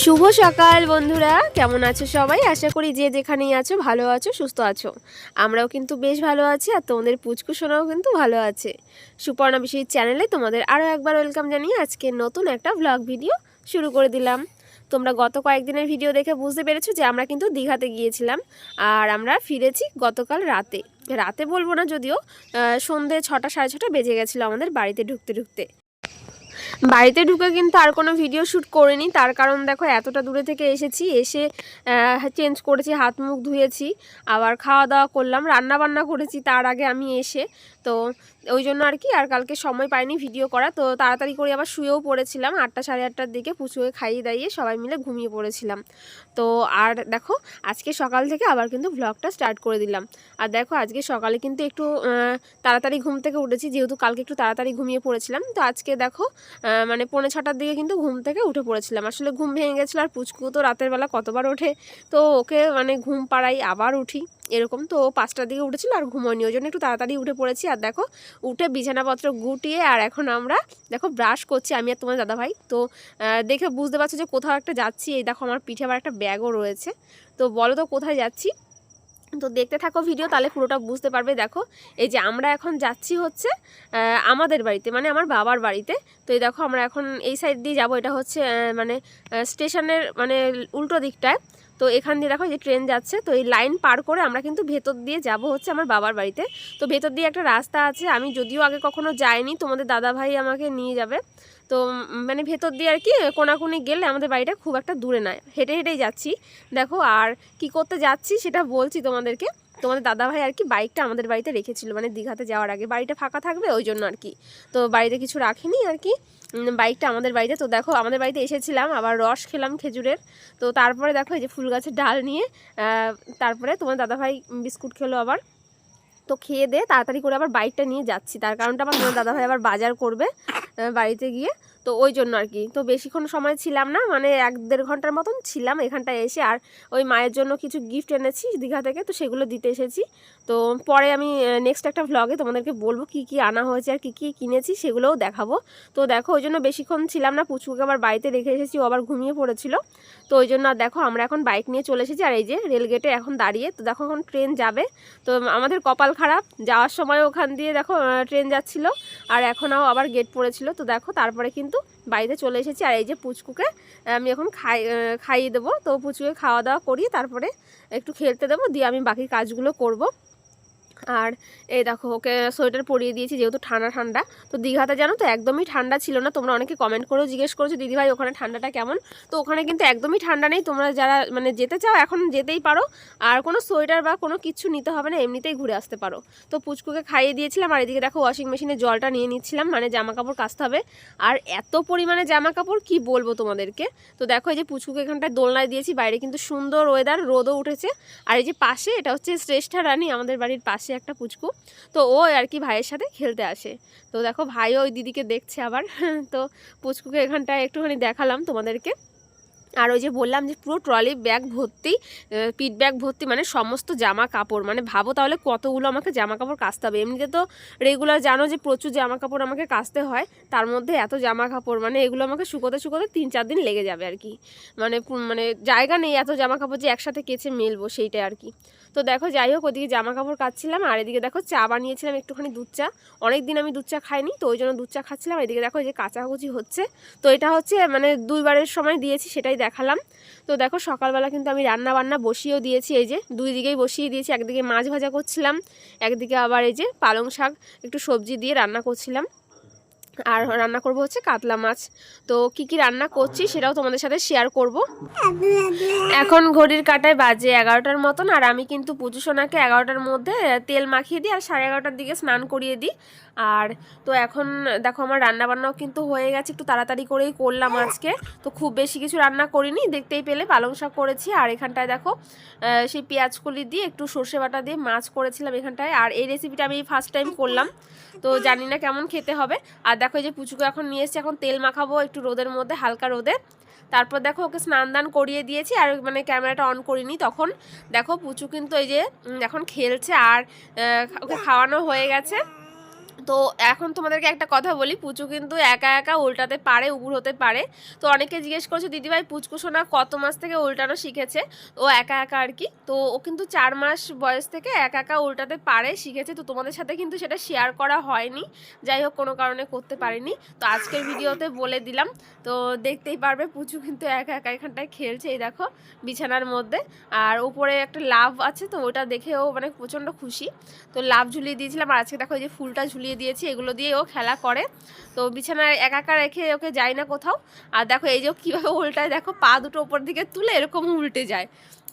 শুভ সকাল বন্ধুরা। কেমন আছো সবাই? আশা করি যে যেখানেই আছো, ভালো আছো, সুস্থ আছো। আমরাও কিন্তু বেশ ভালো আছি আর তোমাদের পুচকু সোনাও কিন্তু ভালো আছে। সুপর্ণা বিশেষ চ্যানেলে তোমাদের আরও একবার ওয়েলকাম জানিয়ে আজকে নতুন একটা ভ্লগ ভিডিও শুরু করে দিলাম। তোমরা গত কয়েকদিনের ভিডিও দেখে বুঝতে পেরেছ যে আমরা কিন্তু দীঘাতে গিয়েছিলাম আর আমরা ফিরেছি গতকাল রাতে। রাতে বলব না যদিও সন্ধে ছটা, সাড়ে ছটা বেজে গেছিল আমাদের বাড়িতে ঢুকতে ঢুকতে। বাড়িতে ঢুকে কিন্তু আর কোনো ভিডিও শ্যুট করিনি। তার কারণ দেখো, এতটা দূরে থেকে এসেছি, এসে চেঞ্জ করেছি, হাত মুখ ধুয়েছি, আবার খাওয়া দাওয়া করলাম, রান্না বান্না করেছি তার আগে আমি এসে। তো ওই জন্য আর কি, আর কালকে সময় পাইনি ভিডিও করা। তো তাড়াতাড়ি করে আবার শুয়েও পড়েছিলাম, আটটা সাড়ে আটটার দিকে পুচুকে খাইয়ে দাইয়ে সবাই মিলে ঘুমিয়ে পড়েছিলাম। তো আর দেখো, আজকে সকাল থেকে আবার কিন্তু ভ্লগটা স্টার্ট করে দিলাম। আর দেখো, আজকে সকালে কিন্তু একটু তাড়াতাড়ি ঘুম থেকে উঠেছি, যেহেতু কালকে একটু তাড়াতাড়ি ঘুমিয়ে পড়েছিলাম। তো আজকে দেখো মানে পৌনে ছটার দিকে কিন্তু ঘুম থেকে উঠে পড়েছিলাম। আসলে ঘুম ভেঙে গেছিল আর পুচকু তো রাতের বেলা কতবার ওঠে, তো ওকে মানে ঘুম পাড়াই আবার উঠি, এরকম। তো পাঁচটার দিকে উঠেছিল আর ঘুমোয়নি, ওই জন্য একটু তাড়াতাড়ি উঠে পড়েছি। আর দেখো, উঠে বিছানাপত্র গুটিয়ে আর এখন আমরা দেখো ব্রাশ করছি আমি আর তোমার দাদাভাই। তো দেখে বুঝতে পারছ যে কোথাও একটা যাচ্ছি। এই দেখো আমার পিঠে আবার একটা ব্যাগও রয়েছে। তো বলো তো কোথায় যাচ্ছি? তো দেখতে থাকো ভিডিও তাহলে পুরোটা বুঝতে পারবে। দেখো, এই যে আমরা এখন যাচ্ছি হচ্ছে আমাদের বাড়িতে মানে আমার বাবার বাড়িতে। তো এই দেখো, আমরা এখন এই সাইড দিয়ে যাব। এটা হচ্ছে মানে স্টেশনের মানে উল্টো দিকটায়। তো এখান দিয়ে দেখো যে ট্রেন যাচ্ছে। তো এই লাইন পার করে আমরা কিন্তু ভেতর দিয়ে যাব হচ্ছে আমার বাবার বাড়িতে। তো ভেতর দিয়ে একটা রাস্তা আছে। আমি যদিও আগে কখনো যাইনি, তোমাদের দাদা ভাই আমাকে নিয়ে যাবে। তো মানে ভেতর দিয়ে আর কি কোনাকুনি গেলে আমাদের বাড়িটা খুব একটা দূরে নয়। হেঁটে হেঁটেই যাচ্ছি। দেখো, আর কি করতে যাচ্ছি সেটা বলছি তোমাদেরকে। তোমাদের দাদা ভাই আর কি বাইকটা আমাদের বাড়িতে রেখেছিল মানে দীঘাতে যাওয়ার আগে। বাড়িটা ফাঁকা থাকবে ওই জন্য আর কি। তো বাড়িতে কিছু রাখিনি আর কি। বাইকটা আমাদের বাড়িতে, তো দেখো আমাদের বাড়িতে এসেছিলাম, আবার রস খেলাম খেজুরের। তো তারপরে দেখো এই যে ফুল গাছের ডাল নিয়ে তারপরে তোমার দাদাভাই বিস্কুট খেলো আবার। তো খেয়ে দে, তাড়াতাড়ি করে আবার বাইকটা নিয়ে যাচ্ছি। তার কারণটা আমার দাদা দাদাভাই আবার বাজার করবে বাড়িতে গিয়ে। তো ওই জন্য আর কি তো বেশিক্ষণ সময় ছিলাম না মানে এক দেড় ঘণ্টার মতন ছিলাম এখানটায় এসে। আর ওই মায়ের জন্য কিছু গিফট এনেছি দীঘা থেকে, তো সেগুলো দিতে এসেছি। তো পরে আমি নেক্সট একটা ভ্লগে তোমাদেরকে বলব কি কি আনা হয়েছে আর কি কি কিনেছি, সেগুলোও দেখাবো। তো দেখো, ওই জন্য বেশিক্ষণ ছিলাম না, পুচকুকে আবার বাড়িতে রেখে এসেছি, ও আবার ঘুমিয়ে পড়েছিল। তো ওই জন্য দেখো, আমরা এখন বাইক নিয়ে চলে এসেছি, আর এই যে রেলগেটে এখন দাঁড়িয়ে। তো দেখো, এখন ট্রেন যাবে। তো আমাদের কপাল খারাপ, যাওয়ার সময় ওখান দিয়ে দেখো ট্রেন যাচ্ছিল, আর এখনও আবার গেট পড়েছিল। তো দেখো, তারপরে কিন্তু বাড়িতে চলে এসেছি। আর এই যে পুচকুকে আমি এখন খাই খাইয়ে দেবো। তো পুচকুকে খাওয়া দাওয়া করি তারপরে একটু খেলতে দেবো। দিয়ে আমি বাকি কাজগুলো করব। আর এই দেখো, ওকে সোয়েটার পরিয়ে দিয়েছি যেহেতু ঠান্ডা ঠান্ডা। তো দীঘাতে জানো তো একদমই ঠান্ডা ছিল না। তোমরা অনেকে কমেন্ট করেও জিজ্ঞেস করেছ, দিদিভাই, ওখানে ঠান্ডাটা কেমন? তো ওখানে কিন্তু একদমই ঠান্ডা নেই। তোমরা যারা মানে যেতে চাও, এখন যেতেই পারো। আর কোনো সোয়েটার বা কোনো কিছু নিতে হবে না, এমনিতেই ঘুরে আসতে পারো। তো পুচকুকে খাইয়ে দিয়েছিলাম, আর এদিকে দেখো ওয়াশিং মেশিনে জলটা নিয়ে নিচ্ছিলাম। মানে জামা কাপড় কাচতে হবে। আর এত পরিমাণে জামা কাপড় কি বলব তোমাদেরকে? তো দেখো, এই যে পুচকুকে এখানটায় দোলনায় দিয়েছি। বাইরে কিন্তু সুন্দর ওয়েদার রোদও উঠেছে। আর এই যে পাশে, এটা হচ্ছে শ্রেষ্ঠা রানী আমাদের বাড়ির পাশে। একটা পুচকু। তো ও আর কি ভাইয়ের সাথে খেলতে আসে। তো দেখো ভাইও ওই দিদিকে দেখছে আবার। তো পুচকুকে এখানটায় একটুখানি দেখালাম তোমাদেরকে। আর ওই যে বললাম যে পুরো ট্রলি ব্যাগ ভর্তি পিট ব্যাগ ভর্তি মানে সমস্ত জামা কাপড়। মানে ভাবো তাহলে কতগুলো আমাকে জামা কাপড় কাচতে হবে। এমনিতে তো রেগুলার জানো যে প্রচুর জামা কাপড় আমাকে কাচতে হয়। তার মধ্যে এত জামা কাপড় মানে এগুলো আমাকে শুকোতে শুকোতে তিন চার দিন লেগে যাবে আর কি। মানে মানে জায়গা নেই এত জামা কাপড় যে একসাথে কেচে মেলবো সেইটাই আর কি। তো দেখো, যাই হোক, ওদিকে জামা কাপড় কাচ্ছিলাম, আর এদিকে দেখো, চা বানিয়েছিলাম একটুখানি দুধ চা। অনেক দিন আমি দুধ চা খাইনি, তো ওই জন্য দুধ চা খাচ্ছিলাম। এদিকে দেখো, এই যে কাচাকুচি হচ্ছে। তো এটা হচ্ছে মানে দুইবারের সময় দিয়েছি, সেটাই দেখালাম। তো দেখো, সকালবেলা কিন্তু আমি রান্না বান্না বসিয়েও দিয়েছি, এই যে দুই দিকেই বসিয়ে দিয়েছি। একদিকে মাছ ভাজা করছিলাম, একদিকে আবার এই যে পালং শাক, একটু সবজি দিয়ে রান্না করছিলাম। আর রান্না করব হচ্ছে কাতলা মাছ। তো কি কি রান্না করছি সেটাও তোমাদের সাথে শেয়ার করব। এখন ঘড়ির কাটায় বাজে এগারোটার মতন আর আমি কিন্তু পুজো সোনাকে এগারোটার মধ্যে তেল মাখিয়ে দিই আর সাড়ে এগারোটার দিকে স্নান করিয়ে দিই। আর তো এখন দেখো আমার রান্না বান্নাও কিন্তু হয়ে গেছে, একটু তাড়াতাড়ি করেই করলাম আজকে। তো খুব বেশি কিছু রান্না করিনি, দেখতেই পেলে পালং শাক করেছি। আর এখানটায় দেখো সেই পেঁয়াজ কলি দিয়ে একটু সর্ষে বাটা দিয়ে মাছ করেছিলাম এখানটায়। আর এই রেসিপিটা আমি ফার্স্ট টাইম করলাম। তো জানি না কেমন খেতে হবে। আর দেখো এই যে পুচুকে এখন নিয়ে এসেছি, এখন তেল মাখাবো একটু রোদের মধ্যে, হালকা রোদে। তারপর দেখো ওকে স্নান দান করিয়ে দিয়েছি, আর মানে ক্যামেরাটা অন করিনি তখন। দেখো পুচু কিন্তু এই যে এখন খেলছে আর ওকে খাওয়ানো হয়ে গেছে। তো এখন তোমাদেরকে একটা কথা বলি, পুচু কিন্তু একা একা উল্টাতে পারে, উবুর হতে পারে। তো অনেকে জিজ্ঞেস করছে, দিদিভাই, পুচকু সোনা কত মাস থেকে উল্টানো শিখেছে? ও একা একা আর কি। তো ও কিন্তু চার মাস বয়স থেকে একা একা উল্টাতে পারে, শিখেছে। তো তোমাদের সাথে কিন্তু সেটা শেয়ার করা হয়নি। যাই হোক, কোনো কারণে করতে পারিনি। তো আজকের ভিডিওতে বলে দিলাম। তো দেখতেই পারবে, পুচু কিন্তু একা একা এখানটায় খেলছে। এই দেখো, বিছানার মধ্যে। আর উপরে একটা লাভ আছে, তো ওটা দেখেও মানে প্রচণ্ড খুশি। তো লাভ ঝুলিয়ে দিয়েছিলাম। আর আজকে দেখো, এই যে ফুলটা ঝুলিয়ে দিয়েছি, এগুলো দিয়ে ও খেলা করে। তো বিছানায় একা একা রেখে ওকে যায় না কোথাও। আর দেখো, এই যে কীভাবে উল্টায়, দেখো, পা দুটো ওপর দিকে তুলে এরকম উল্টে যায়।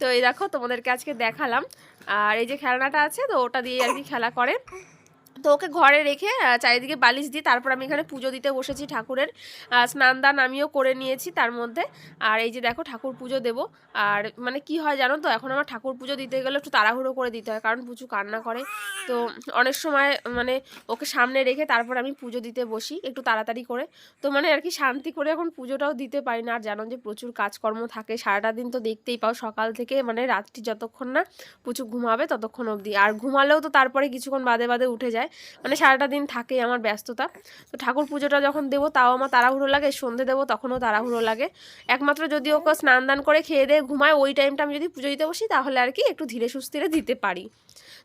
তো এই দেখো, তোমাদেরকে আজকে দেখালাম। আর এই যে খেলনাটা আছে, তো ওটা দিয়ে আর কি খেলা করে। তো ওকে ঘরে রেখে চারিদিকে বালিশ দিয়ে তারপর আমি এখানে পুজো দিতে বসেছি ঠাকুরের। স্নান দান আমিও করে নিয়েছি তার মধ্যে। আর এই যে দেখো ঠাকুর পুজো দেবো। আর মানে কি হয় জানো তো, এখন আমার ঠাকুর পুজো দিতে গেলে একটু তাড়াহুড়ো করে দিতে হয়, কারণ পুজো কান্না করে। তো অনেক সময় মানে ওকে সামনে রেখে তারপর আমি পুজো দিতে বসি একটু তাড়াতাড়ি করে। তো মানে আর কি শান্তি করে এখন পুজোটাও দিতে পারি না। আর জানো যে প্রচুর কাজকর্ম থাকে, সারাটা দিন তো দেখতেই পাও সকাল থেকে মানে রাত্রি যতক্ষণ না পুচু ঘুমাবে ততক্ষণ অবধি। আর ঘুমালেও তো তারপরে কিছুক্ষণ বাদে বাদে উঠে যায়। মানে সারাটা দিন থাকেই আমার ব্যস্ততা। তো ঠাকুর পুজোটা যখন দেবো, তাও আমার তাড়াহুড়ো লাগে। সন্ধে দেবো, তখনও তাড়াহুড়ো লাগে। একমাত্র যদি ওকে স্নান দান করে খেয়ে দিয়ে ঘুমায়, ওই টাইমটা আমি যদি পুজো দিতে বসি, তাহলে আর কি একটু ধীরে সুস্থিরে দিতে পারি।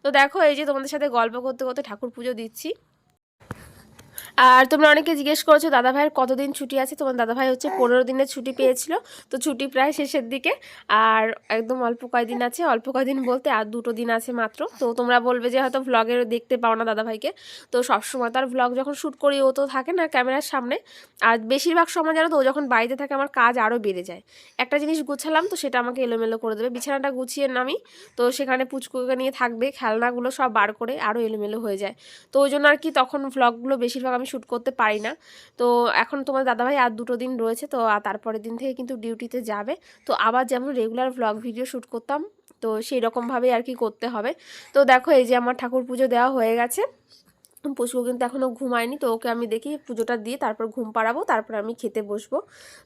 তো দেখো, এই যে তোমাদের সাথে গল্প করতে করতে ঠাকুর পুজো দিচ্ছি। আর তোমরা অনেকে জিজ্ঞেস করেছ দাদা ভাইয়ের কতদিন ছুটি আছে? তোমার দাদা ভাই হচ্ছে পনেরো দিনের ছুটি পেয়েছিল, তো ছুটি প্রায় শেষের দিকে। আর একদম অল্প কয়দিন আছে, অল্প কয়দিন বলতে আর দুটো দিন আছে মাত্র। তো তোমরা বলবে যে হয়তো ভ্লগের দেখতে পাও না দাদা ভাইকে তো সবসময় তার ভ্লগ যখন শ্যুট করি, ও তো থাকে না ক্যামেরার সামনে। আর বেশিরভাগ সময় জানো তো, ও যখন বাড়িতে থাকে আমার কাজ আরও বেড়ে যায়। একটা জিনিস গুছালাম তো সেটা আমাকে এলোমেলো করে দেবে। বিছানাটা গুছিয়ে নামি তো সেখানে পুচকুকে নিয়ে থাকবে, খেলনাগুলো সব বার করে আরও এলোমেলো হয়ে যায়। তো ওই জন্য আর কি তখন ভ্লগগুলো বেশিরভাগ আমি শ্যুট করতে পারি না। তো এখন তোমার দাদাভাই আর দুটো দিন রয়েছে, তো তারপরের দিন থেকে কিন্তু ডিউটিতে যাবে। তো আবার যেমন রেগুলার ভ্লগ ভিডিও শ্যুট করতাম, তো সেই রকমভাবেই আর কি করতে হবে। তো দেখো এই যে আমার ঠাকুর পুজো দেওয়া হয়ে গেছে। পুষ্প কিন্তু এখনও ঘুমায়নি, তো ওকে আমি দেখি পুজোটা দিয়ে তারপর ঘুম পাড়াবো, তারপর আমি খেতে বসবো।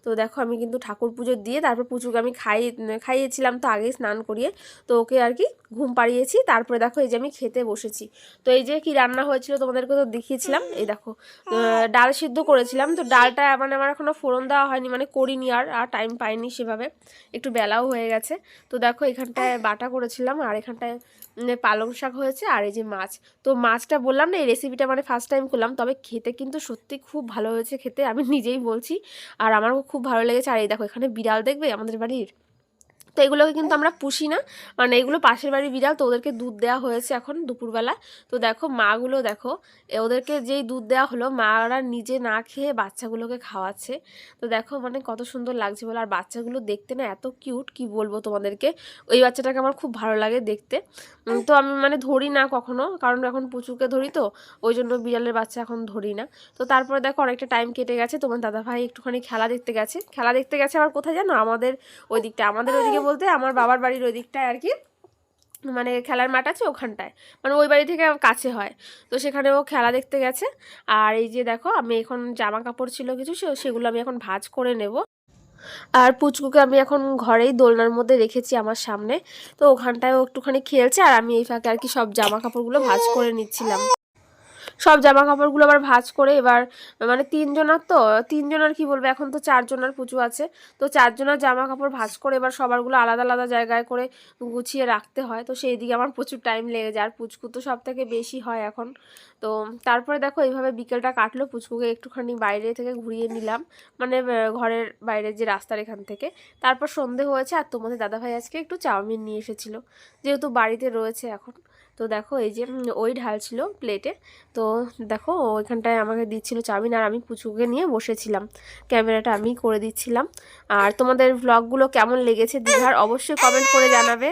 তো দেখো আমি কিন্তু ঠাকুর পুজো দিয়ে তারপর পুচুকে আমি খাইয়ে খাইয়েছিলাম তো আগেই স্নান করিয়ে, তো ওকে আর কি ঘুম পাড়িয়েছি, তারপরে দেখো এই যে আমি খেতে বসেছি। তো এই যে কি রান্না হয়েছিল তোমাদেরকে তো দেখিয়েছিলাম, এই দেখো ডাল সিদ্ধ করেছিলাম, তো ডালটা মানে আমার এখনও ফোড়ন দেওয়া হয়নি মানে করিনি আর আর টাইম পাইনি সেভাবে, একটু বেলাও হয়ে গেছে। তো দেখো এখানটায় বাটা করেছিলাম, আর এখানটায় পালং শাক হয়েছে, আর এই যে মাছ। তো মাছটা বললাম না, এই রেসিপিটা মানে ফার্স্ট টাইম করলাম, তবে খেতে কিন্তু সত্যি খুব ভালো হয়েছে খেতে, আমি নিজেই বলছি। আর আমারও খুব ভালো লেগেছে। আর এই দেখো, এখানে বিড়াল দেখবে আমাদের বাড়ির? তো এগুলোকে কিন্তু আমরা পুষি না। মানে এগুলো পাশের বাড়ির বিড়াল, তো ওদেরকে দুধ দেওয়া হয়েছে এখন দুপুরবেলা। তো দেখো, মাগুলো দেখো ওদেরকে যেই দুধ দেওয়া হলো মারা নিজে না খেয়ে বাচ্চাগুলোকে খাওয়াচ্ছে। তো দেখো মানে কত সুন্দর লাগছে বলে। আর বাচ্চাগুলো দেখতে না এত কিউট, কি বলব তোমাদেরকে? ওই বাচ্চাটাকে আমার খুব ভালো লাগে দেখতে। তো আমি মানে ধরি না কখনো, কারণ এখন পুচুকে ধরি তো, ওই জন্য বিড়ালের বাচ্চা এখন ধরি না। তো তারপরে দেখো, অনেকটা টাইম কেটে গেছে। তোমার দাদা ভাই একটুখানি খেলা দেখতে গেছে। খেলা দেখতে গেছে আবার কোথায় জানো? আমাদের ওই দিকটা, আমাদের ওইদিকে বলতে আমার বাবার বাড়ির ওই দিকটায় আর কি মানে খেলার মাঠ আছে ওখানটায় মানে ওই বাড়ি থেকে কাছে হয়। তো সেখানে ও খেলা দেখতে গেছে, আর এই যে দেখো, আমি এখন জামা কাপড় ছিল কিছু সেগুলো আমি এখন ভাঁজ করে নেব। আর পুচকুকে আমি এখন ঘরেই দোলনার মধ্যে রেখেছি আমার সামনে। তো ওখানটায় ও একটুখানি খেলছে, আর আমি এই ফাঁকে আর কি সব জামা কাপড়গুলো ভাঁজ করে নিচ্ছিলাম। সব জামা কাপড়গুলো আবার ভাঁজ করে এবার মানে তিনজনার তো, তিনজনের কি বলব, এখন তো চারজনের পুচু আছে। তো চারজনের জামা কাপড় ভাঁজ করে এবার সবারগুলো আলাদা আলাদা জায়গায় করে গুছিয়ে রাখতে হয়। তো সেই দিকে আমার প্রচুর টাইম লেগে যায়। আর পুচকু তো সব থেকে বেশি হয় এখন। তো তারপরে দেখো এইভাবে বিকেলটা কাটলো। পুচকুকে একটুখানি বাইরে থেকে ঘুরিয়ে নিলাম। মানে ঘরের বাইরে যে রাস্তার এখান থেকে। তারপর সন্ধে হয়েছে। আর তোমাদের দাদাভাই আজকে একটু চাউমিন নিয়ে এসেছিল। যেহেতু বাড়িতে রয়েছে এখন। তো দেখো এই যে ওই ঢাল ছিল প্লেটে তো দেখো ওইখানটায় আমাকে দিচ্ছিল চাউমিন আর আমি পুচুকে নিয়ে বসেছিলাম। ক্যামেরাটা আমি করে দিচ্ছিলাম। আর তোমাদের ভ্লগগুলো কেমন লেগেছে দীঘার অবশ্যই কমেন্ট করে জানাবে।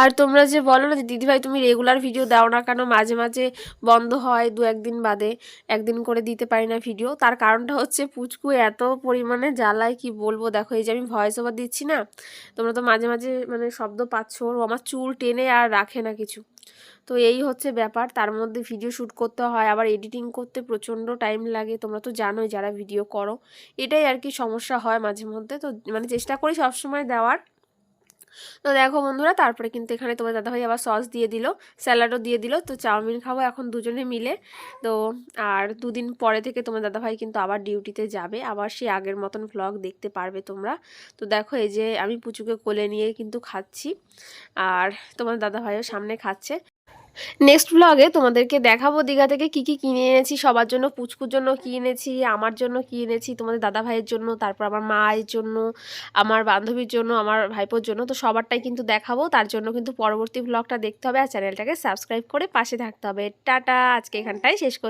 আর তোমরা যে বলো না যে, দিদিভাই তুমি রেগুলার ভিডিও দাও না কেন? মাঝে মাঝে বন্ধ হয় দু একদিন বাদে। একদিন করে দিতে পারি না ভিডিও তার কারণটা হচ্ছে পুচকু এত পরিমাণে জ্বালায়, কি বলব? দেখো, এই যে আমি ভয়েস ওভার দিচ্ছি না, তোমরা তো মাঝে মাঝে মানে শব্দ পাচ্ছ, ও আমার চুল টেনে আর রাখে না কিছু। তো এই হচ্ছে ব্যাপার, তার মধ্যে ভিডিও শ্যুট করতে হয়, আবার এডিটিং করতে প্রচণ্ড টাইম লাগে, তোমরা তো জানোই যারা ভিডিও করো। এটাই আর কি সমস্যা হয় মাঝে মধ্যে, তো মানে চেষ্টা করি সবসময় দেওয়ার। তো দেখো বন্ধুরা, তারপরে কিন্তু এখানে তোমার দাদাভাই আবার সস দিয়ে দিল স্যালাডও দিয়ে দিল। তো চাউমিন খাব এখন দুজনে মিলে। তো আর দুদিন পরে থেকে তোমার দাদাভাই কিন্তু আবার ডিউটিতে যাবে। আবার সেই আগের মতন ভ্লগ দেখতে পারবে তোমরা। তো দেখো এই যে আমি পুচুকে কোলে নিয়ে কিন্তু খাচ্ছি। আর তোমার দাদাভাইও সামনে খাচ্ছে। নেক্সট ব্লগে তোমাদেরকে দেখাবো দীঘা থেকে কি কি কিনে এনেছি, সবার জন্য পুচকুর জন্য কি এনেছি, আমার জন্য কি এনেছি, তোমাদের দাদা ভাইয়ের জন্য, তারপর আমার মায়ের জন্য, আমার বান্ধবীর জন্য, আমার ভাইপোর জন্য। তো সবারটাই কিন্তু দেখাবো, তার জন্য কিন্তু পরবর্তী ব্লগটা দেখতে হবে আর চ্যানেলটাকে সাবস্ক্রাইব করে পাশে থাকতে হবে। টাটা, আজকে এখানটাই শেষ